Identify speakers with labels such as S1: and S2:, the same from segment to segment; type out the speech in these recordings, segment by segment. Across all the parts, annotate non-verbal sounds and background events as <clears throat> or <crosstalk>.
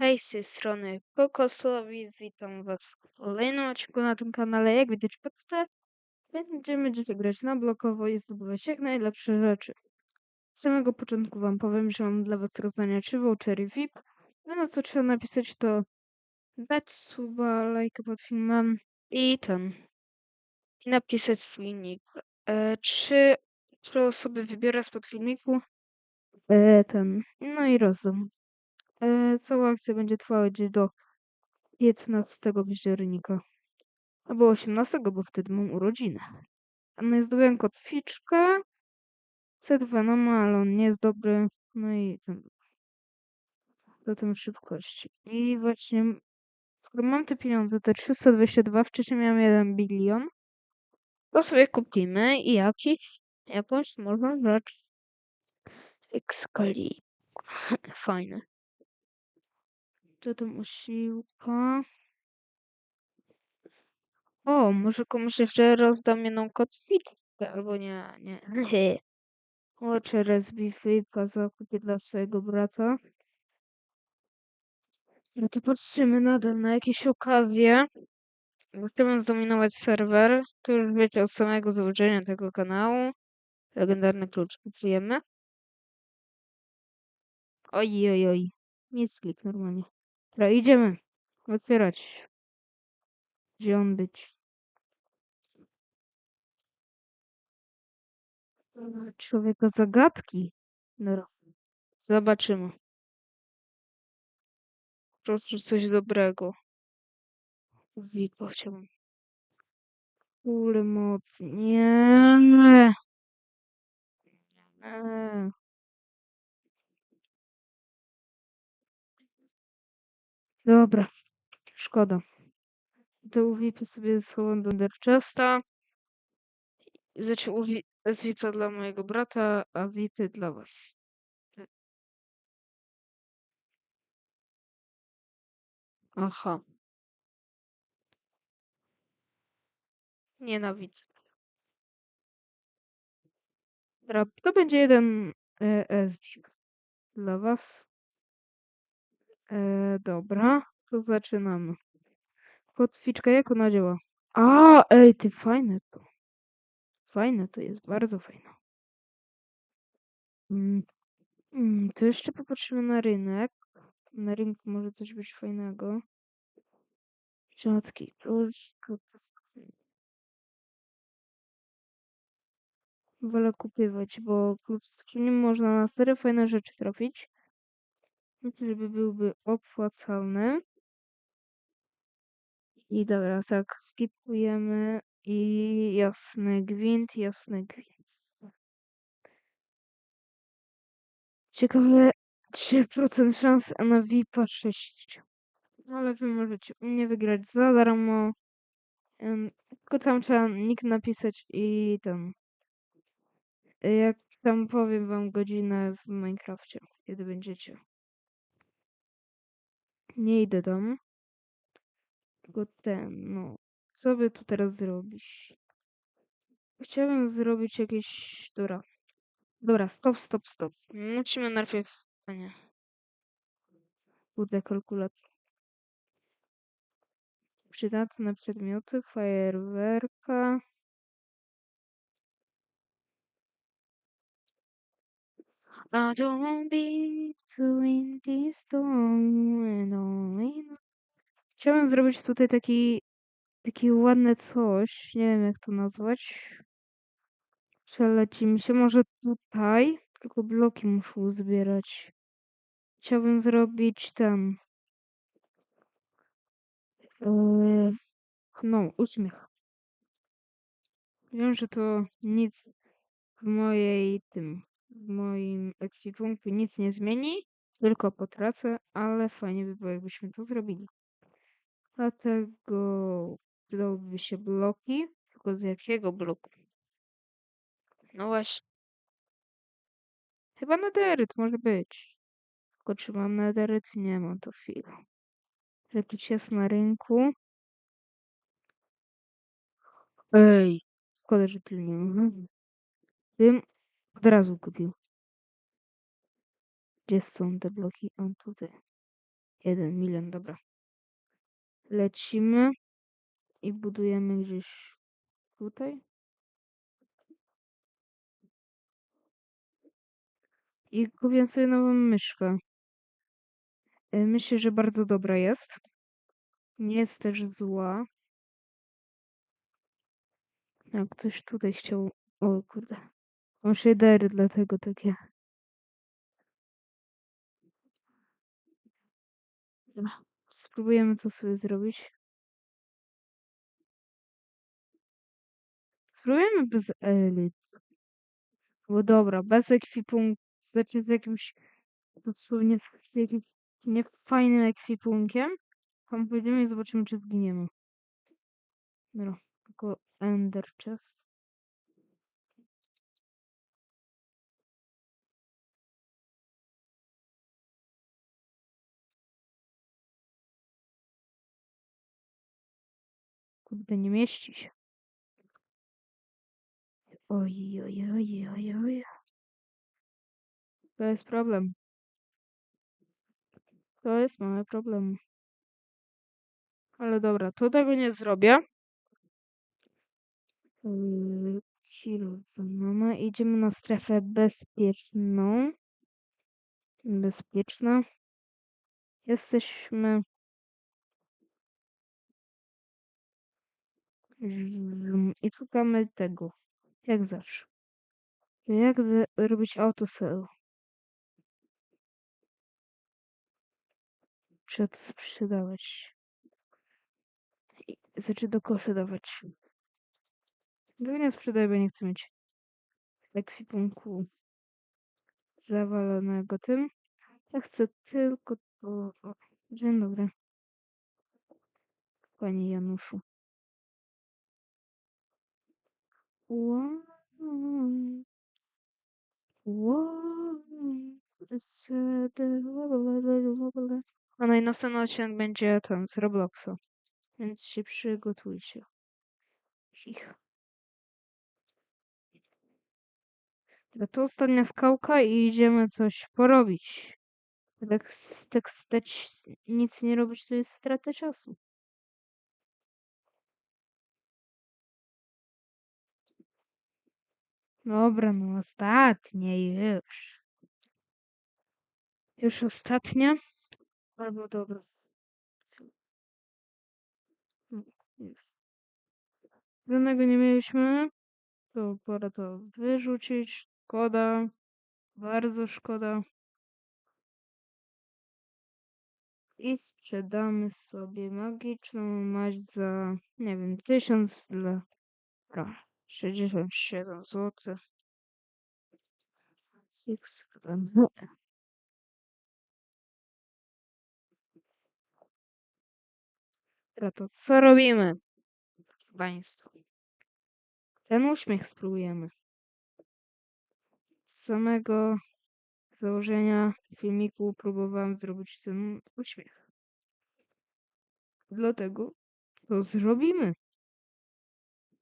S1: Hej, z tej strony Kokosowi, witam was w kolejnym odcinku na tym kanale. Jak widać po tle, będziemy dzisiaj grać na blokowo i zdobywać jak najlepsze rzeczy. Z samego początku wam powiem, że mam dla was rozdania 3 vouchery VIP. No, no co trzeba napisać to dać suba, lajka pod filmem i ten. I napisać swój nick. E, trzy, trzy osoby wybiorę spod filmiku. E, ten. No i rozdam. E, cała akcja będzie trwała gdzieś do 15 października. Albo 18, bo wtedy mam urodziny. No i zdobyłem kotwiczkę. Set Venoma, ale on nie jest dobry. No i ten. Zatem szybkości. I właśnie, skoro mam te pieniądze, te 322, wcześniej miałem 1 bilion, to sobie kupimy i jakiś, jakąś może rzecz. Excalibur. <laughs> Fajne. Co tam osiłka? O, może komuś jeszcze rozdam jedną kotwiczkę, albo nie, nie. Watcher SB Flipa zakupię dla swojego brata. No to patrzymy nadal na jakieś okazje. Chciałbym zdominować serwer. To już wiecie od samego założenia tego kanału. Legendarny klucz kupujemy. Oj, oj, oj. Nic klik normalnie. Dobra, idziemy. Otwierać. Gdzie on być? Człowieka zagadki. Dobra. Zobaczymy. Proszę coś dobrego. Wiko chciałbym. Kule moc. Nie. Nie. Dobra. Szkoda. To VIP sobie schowam do Derchesta. Znaczy VIP dla mojego brata, a VIPy dla was. Aha. Nienawidzę. Dobra, to będzie jeden e, SVIP dla was. E, dobra, to zaczynamy. Kotwiczka, jak ona działa? A, ej, ty fajne to. Fajne to jest, bardzo fajne. Mm, mm, to jeszcze popatrzymy na rynek. Na rynku może coś być fajnego. Rzadki klucz. Wolę kupywać, bo klucz z można na serio fajne rzeczy trafić. Myślę, żeby byłby opłacalny. I dobra, tak, skipujemy. I jasny gwint, jasny gwint. Ciekawe, 3% szans, na VIP-a 6. Ale wy możecie u mnie wygrać za darmo. Tylko tam trzeba nick napisać i tam. Jak tam powiem wam godzinę w Minecrafcie, kiedy będziecie. Nie idę tam. Tylko ten, no. Co by tu teraz zrobić? Chciałbym zrobić jakieś... Dobra. Dobra, stop, stop, stop. Musimy najpierw... Nie. Kurde, kalkulator. Przydatne przedmioty, fajerwerka. I don't be this and only know- Chciałem zrobić tutaj taki, taki ładne coś. Nie wiem jak to nazwać. Przeleci mi się może tutaj, tylko bloki muszę uzbierać. Chciałbym zrobić ten. Yy, no, uśmiech. Wiem, że to nic w mojej tym, w moim ekwipunku nic nie zmieni, tylko potracę, ale fajnie by było, jakbyśmy to zrobili. Dlatego przydałyby się bloki, tylko z jakiego bloku? No właśnie. Chyba nederyt może być. Tylko czy mam nederyt? Nie mam, to chwilę. Jakiś jest na rynku. Ej, szkoda, że tu nie ma. Bym od razu kupił. Gdzie są te bloki? On tutaj. Jeden milion, dobra. Lecimy i budujemy gdzieś tutaj. I kupię sobie nową myszkę. E, Myślę, że bardzo dobra jest. Nie jest też zła. Jak ktoś tutaj chciał. O kurde. Mam shadery, dlatego takie. Dobra. Spróbujemy to sobie zrobić. Spróbujemy bez elit. Bo dobra, bez ekwipunku. Znaczy z jakimś dosłownie z jakimś niefajnym ekwipunkiem. Tam pójdziemy i zobaczymy, czy zginiemy. Dobra, tylko Ender Chest. Kurde, nie mieści się. Oj, oj, oj, oj, oj. To jest problem. To jest mały problem. Ale dobra, to tego nie zrobię. Mamy. Idziemy na strefę bezpieczną. Bezpieczna. Jesteśmy. I szukamy tego. Jak zawsze. Jak robić autosell? Przed sprzedawać. I- Znaczy do koszy dawać. Tego nie sprzedaję, bo nie chcę mieć ekwipunku zawalonego tym. Ja chcę tylko to. Dzień dobry. Panie Januszu. A no i następny odcinek będzie ten z Robloxa. Więc się przygotujcie. Ich. To ostatnia skałka i idziemy coś porobić. Tak, tak stać, nic nie robić, to jest strata czasu. Dobra, no ostatnie już. Już ostatnie. Albo dobra. Żadnego nie mieliśmy. To pora to wyrzucić. Szkoda. Bardzo szkoda. I sprzedamy sobie magiczną mać za, nie wiem, 1000 dla... Dobra, 67 zł. Six Dobra, to co robimy? Państwo. Ten uśmiech spróbujemy. Z samego założenia filmiku próbowałem zrobić ten uśmiech. Dlatego to zrobimy.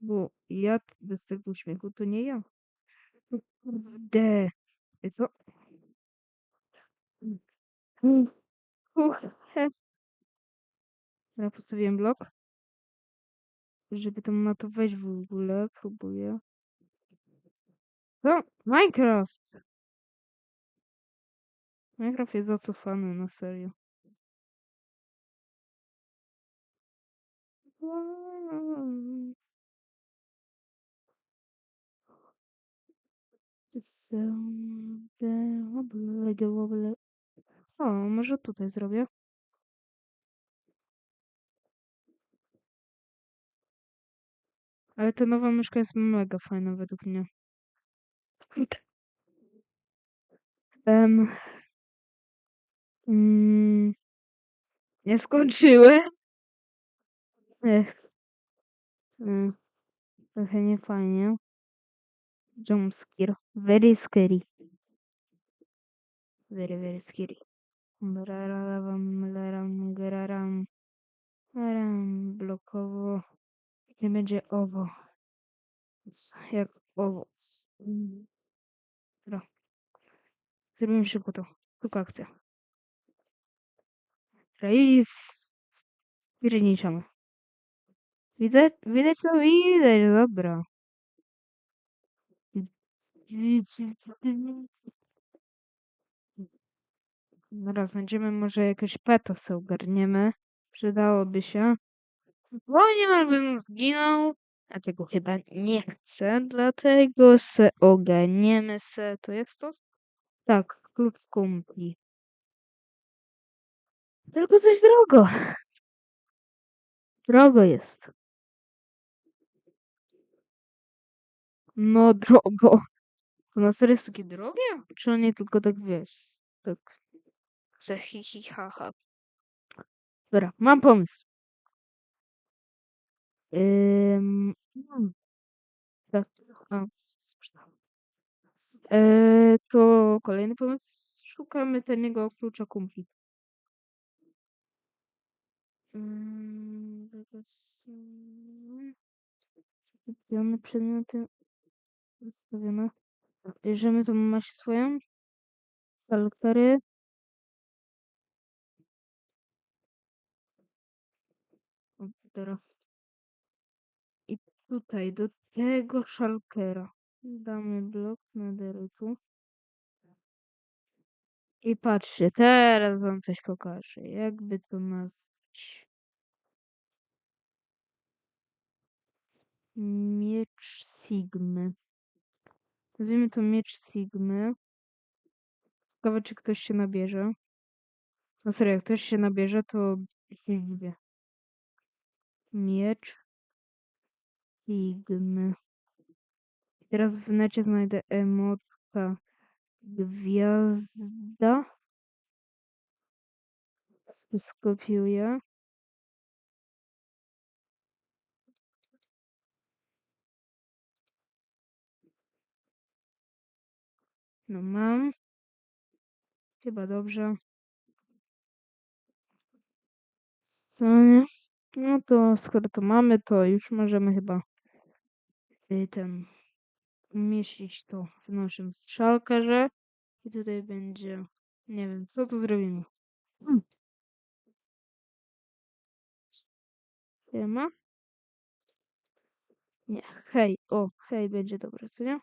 S1: Bo ja bez tego uśmiechu to nie ja. Kurde. Co? He. Ja postawiłem blok. Żeby tam na to wejść w ogóle. Próbuję. No, Minecraft! Minecraft jest zacofany, na serio. O, może tutaj zrobię. Ale ta nowa myszka jest mega fajna według mnie. Em, mm, nie skończyły. Ech. Mm, trochę niefajnie. Jumpscare. Very scary. Very, very scary. Brararam, laram, gararam. Laram, blokowo. Nie będzie owo. Jak owoc. Dobra. Zrobimy szybko to. Tylko akcja. I spierniczamy. Widać, widać to widać, dobra. Dobra, znajdziemy może jakieś sobie ogarniemy. Przydałoby się. Bo niemal bym zginął. A tego chyba nie chcę, dlatego se ogarniemy se. To jest to? Tak, klub kumpli. Tylko coś drogo. Drogo jest. No drogo. To na serio jest takie drogie? Czy oni tylko tak wiesz? Tak. Se hi hi ha ha. Dobra, mam pomysł. Ym, hmm, tak. A, e, to kolejny pomysł. Szukamy taniego klucza kumpli. Mm, teraz, mm, Zakupione przedmioty wystawione. Bierzemy tą maść swoją. Kalkary. Dobra. I tutaj do tego szalkera damy blok nederytu. I patrzcie, teraz wam coś pokażę. Jakby to nazwać? Miecz Sigmy. Nazwijmy to miecz Sigmy. Ciekawe, czy ktoś się nabierze. No serio, jak ktoś się nabierze, to się dziwię. Miecz Sigmy. Teraz w necie znajdę emotka gwiazda. Skopiuję. No mam. Chyba dobrze. Co nie? No to skoro to mamy, to już możemy chyba y, ten umieścić to w naszym strzałkarze. I tutaj będzie, nie wiem, co tu zrobimy. Hmm. Siema. Nie, hej, o, hej, będzie dobre, co nie?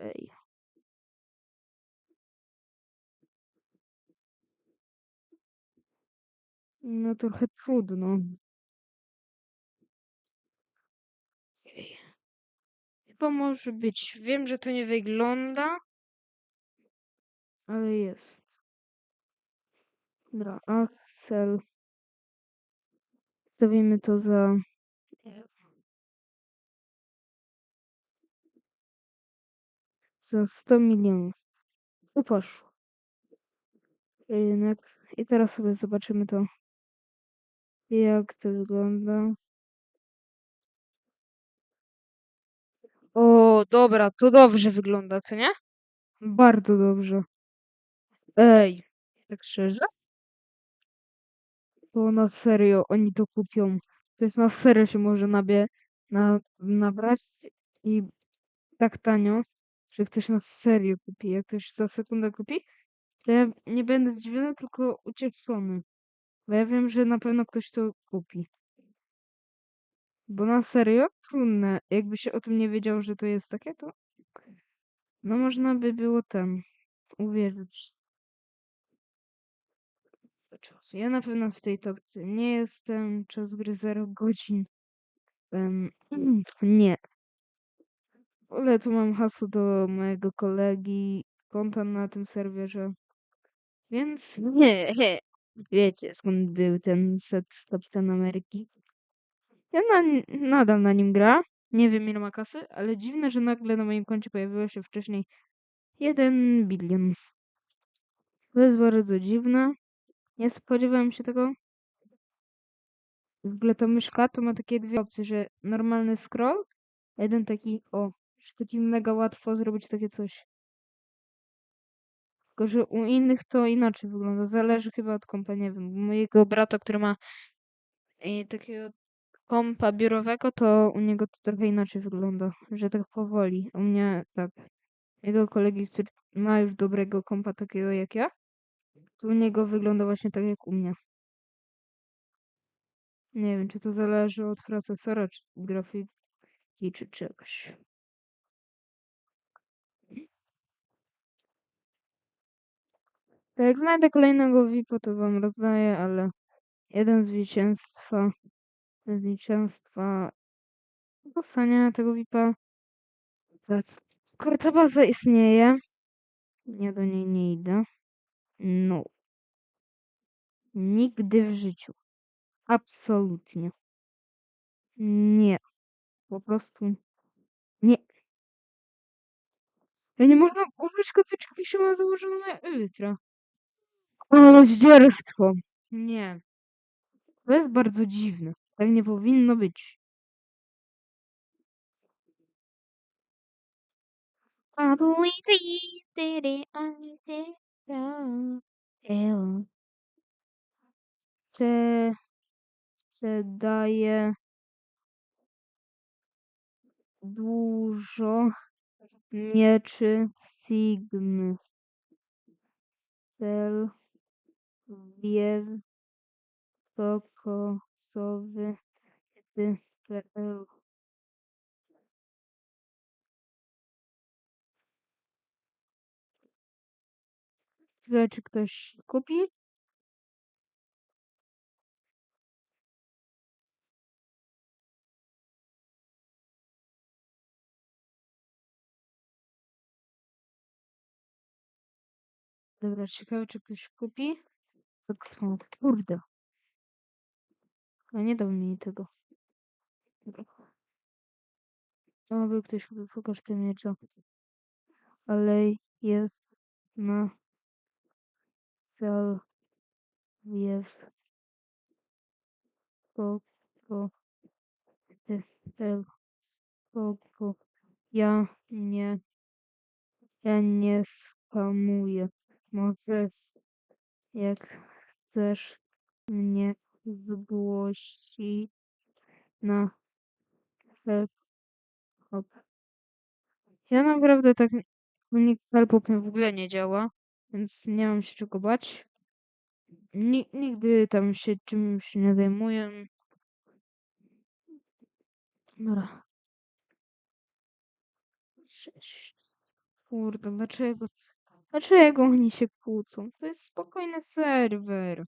S1: Hej. No trochę trudno. Okej. Chyba może być. Wiem, że to nie wygląda, ale jest. Dobra, Axel. Stawimy to za. Za 100 milionów. I poszło. Rynek. I teraz sobie zobaczymy to. Jak to wygląda. O, dobra, to dobrze wygląda, co nie? Bardzo dobrze. Ej, tak szczerze? To na serio oni to kupią. To jest na serio się może nabie, na, nabrać i tak tanio, że ktoś na serio kupi. Jak ktoś za sekundę kupi, to ja nie będę zdziwiony, tylko ucieszony. Bo ja wiem, że na pewno ktoś to kupi. Bo na serio trudne. Jakby się o tym nie wiedział, że to jest takie, to no można by było tam uwierzyć. Ja na pewno w tej topce nie jestem. Czas gry 0 godzin. Em, <clears throat> nie. Ale tu mam hasło do mojego kolegi, konta na tym serwerze. Więc <laughs> nie, wiecie skąd był ten set z Kapitan Ameryki. Ja na, nadal na nim gra. Nie wiem ile ma kasy, ale dziwne, że nagle na moim koncie pojawiło się wcześniej 1 bilion. To jest bardzo dziwne. Nie spodziewałem się tego. W ogóle ta myszka to ma takie dwie opcje, że normalny scroll, jeden taki, o, że taki mega łatwo zrobić takie coś. Tylko, że u innych to inaczej wygląda. Zależy chyba od kompa, nie wiem. Mojego brata, który ma e, takiego kompa biurowego, to u niego to trochę inaczej wygląda, że tak powoli. U mnie tak. Jego kolegi, który ma już dobrego kompa takiego jak ja, Tu u niego wygląda właśnie tak jak u mnie. Nie wiem, czy to zależy od procesora, czy grafiki, czy czegoś. Jak znajdę kolejnego VIP-a, to wam rozdaję, ale jeden zwycięstwa, zwycięstwa dostania tego VIP-a. Kurta baza istnieje. Ja do niej nie idę. No. Nigdy w życiu. Absolutnie. Nie. Po prostu nie. Ja nie można użyć kotwiczki, jeśli ma założoną na Ultra. O, zdzierstwo. Nie. To jest bardzo dziwne. Tak nie powinno być. Sprze... Sprzedaje dużo mieczy Sigmy. Cel wiew kokosowy ty.pl Ciekawe, czy ktoś kupi? Dobra, ciekawe, czy ktoś kupi? Zaksmo, kurde. A nie dał mi tego. Dobra. O, był ktoś pokaż te miecze. Ale jest na cel wiew koko ty.pl Spoko. Ja nie, ja nie spamuję. Możesz, jak chcesz mnie zgłosić na help. Ja naprawdę tak nikt helpop w ogóle nie działa, więc nie mam się czego bać. Ni nigdy tam się czymś nie zajmuję. Dobra. Sześć. Kurde, dlaczego? Dlaczego oni się kłócą? To jest spokojny serwer.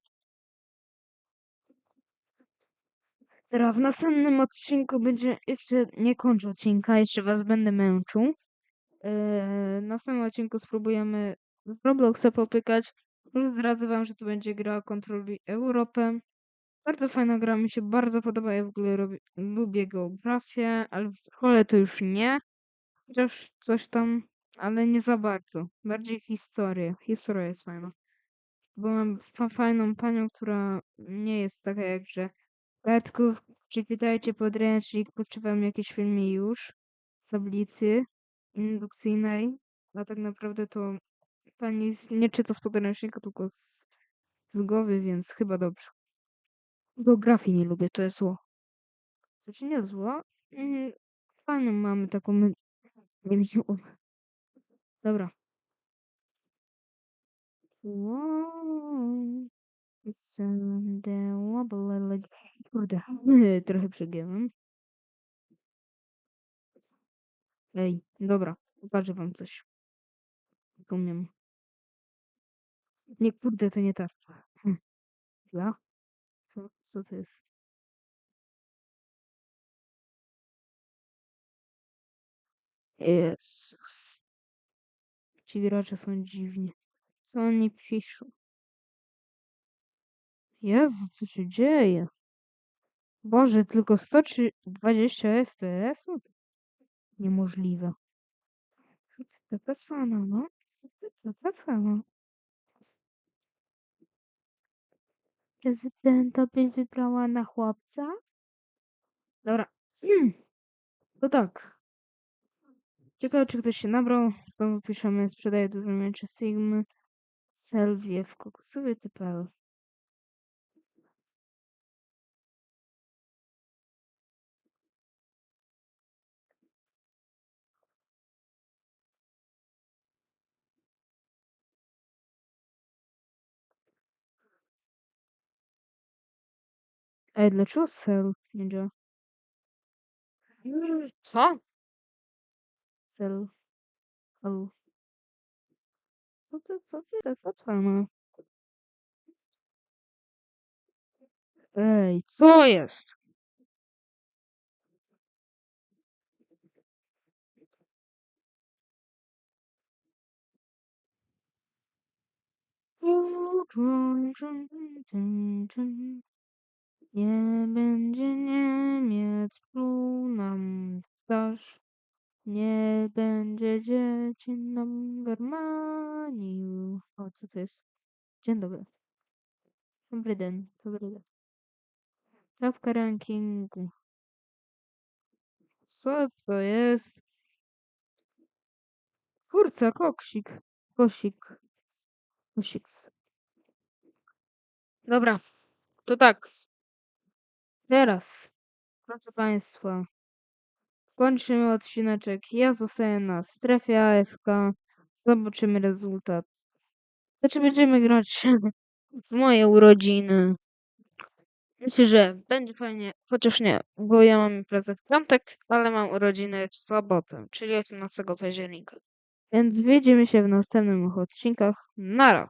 S1: Dobra, w następnym odcinku będzie. Jeszcze nie kończę odcinka, jeszcze was będę męczył. Yy, w następnym odcinku spróbujemy w Robloxa popykać. Zdradzę wam, że to będzie gra Kontroluj Europę. Bardzo fajna gra, mi się bardzo podoba. Ja w ogóle robię, lubię geografię, ale w szkole to już nie. Chociaż coś tam, ale nie za bardzo. Bardziej historię. Historia jest fajna. Bo mam fa fajną panią, która nie jest taka jak, że Bartków, przeczytajcie podręcznik, potrzebam jakieś filmy już z tablicy indukcyjnej, a tak naprawdę to pani nie czyta z podręcznika, tylko z, z głowy, więc chyba dobrze. Geografii nie lubię, to jest zło. Znaczy nie zło. Mm, Fajną mamy taką... <laughs> Nie wiem, Dobra. Kurde, <laughs> trochę przegięłem. Ej, dobra, pokażę wam coś. Rozumiem. Nie, kurde, to nie ta. Hm. Ja? Co, co to jest? Jezus. Ci gracze są dziwni. Co oni piszą? Jezu, co się dzieje? Boże, tylko 120 FPS-ów? Niemożliwe. Co to cwana, no? Co to cwana? Prezydenta by wybrała na chłopca? Dobra. <clears throat> To tak. Ciekawe, czy ktoś się nabrał. Znowu piszemy, sprzedaję duże miecze Sigmy. Selwie w kokosowie typel. Ej, dlaczego sel nie działa? Co? Cel. Co ty, co ty tak odpalmy? Ej, co jest? Nie będzie Niemiec pluł nam twarz. Nie będzie dzieci nam garmanił. O, co to jest? Dzień dobry. Dobry dzień. Dobry dzień. Stawka rankingu. Co to jest? Twórca koksik. Kosik. Kosiks. Dobra. To tak. Teraz, proszę Państwa, kończymy odcineczek. Ja zostaję na strefie AFK. Zobaczymy rezultat. Znaczy będziemy grać <laughs> w moje urodziny. Myślę, że będzie fajnie, chociaż nie, bo ja mam imprezę w piątek, ale mam urodziny w sobotę, czyli 18 października. Więc widzimy się w następnych odcinkach. Nara!